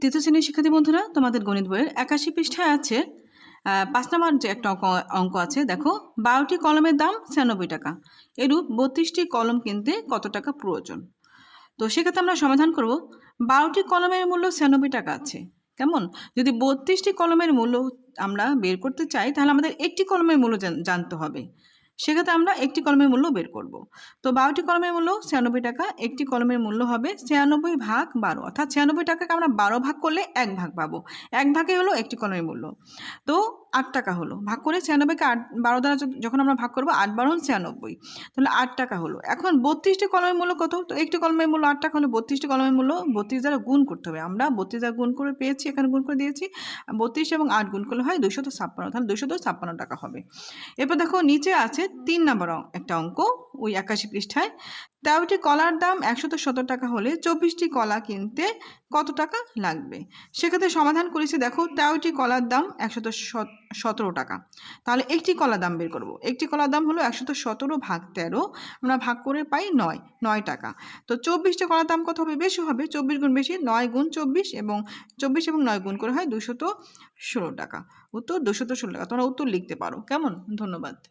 তৃতীয় শ্রেণির শিক্ষার্থী বন্ধুরা, তোমাদের গণিত বইয়ের একাশি পৃষ্ঠায় আছে পাঁচ নম্বর যে একটা অঙ্ক অঙ্ক আছে, দেখো, বারোটি কলমের দাম ছিয়ানব্বই টাকা। এরূপ বত্রিশটি কলম কিনতে কত টাকা প্রয়োজন? তো সেক্ষেত্রে আমরা সমাধান করব, বারোটি কলমের মূল্য ছিয়ানব্বই টাকা আছে। কেমন? যদি বত্রিশটি কলমের মূল্য আমরা বের করতে চাই, তাহলে আমাদের একটি কলমের মূল্য জানতে হবে। সেক্ষেত্রে আমরা একটি কলমের মূল্য বের করব। তো বারোটি কলমের মূল্য ছিয়ানব্বই টাকা, একটি কলমের মূল্য হবে ছিয়ানব্বই ভাগ বারো। অর্থাৎ ছিয়ানব্বই টাকাকে আমরা বারো ভাগ করলে এক ভাগ পাবো। এক ভাগে হলো একটি কলমের মূল্য। তো আট টাকা হলো। ভাগ করে ছিয়ানব্বইকে আট, বারো দ্বারা যখন আমরা ভাগ করব, আট বারো ছিয়ানব্বই। তাহলে আট টাকা হলো। এখন বত্রিশটি কলমের মূল্য কত? তো একটি কলমের মূল্য আট টাকা হলে বত্রিশটি কলমের মূল্য বত্রিশ দ্বারা গুণ করতে হবে। আমরা বত্রিশ দ্বারা গুণ করে পেয়েছি, এখানে গুণ করে দিয়েছি। বত্রিশ এবং আট গুণ করলে হয় দুশত ছাপ্পান্ন। তাহলে দুশো তো ছাপ্পান্ন টাকা হবে। এরপর দেখো নিচে আছে তিন নম্বর একটা অঙ্ক। ওই একাশি পৃষ্ঠায় তেরোটি কলার দাম একশত সত্তর টাকা হলে চব্বিশটি কলা কিনতে কত টাকা লাগবে? সেক্ষেত্রে সমাধান করেছি, দেখো তেরোটি কলার দাম একশত সত- সতেরো টাকা। তাহলে একটি কলার দাম বের করব। একটি কলার দাম হলো একশত সতেরো ভাগ তেরো, আমরা ভাগ করে পাই নয় নয় টাকা। তো চব্বিশটা কলার দাম কত হবে? বেশি হবে, চব্বিশ গুণ বেশি, নয় গুণ চব্বিশ এবং চব্বিশ এবং নয় গুণ করে হয় দুশত ষোলো টাকা। উত্তর দুশত ষোলো টাকা, তোমরা উত্তর লিখতে পারো। কেমন? ধন্যবাদ।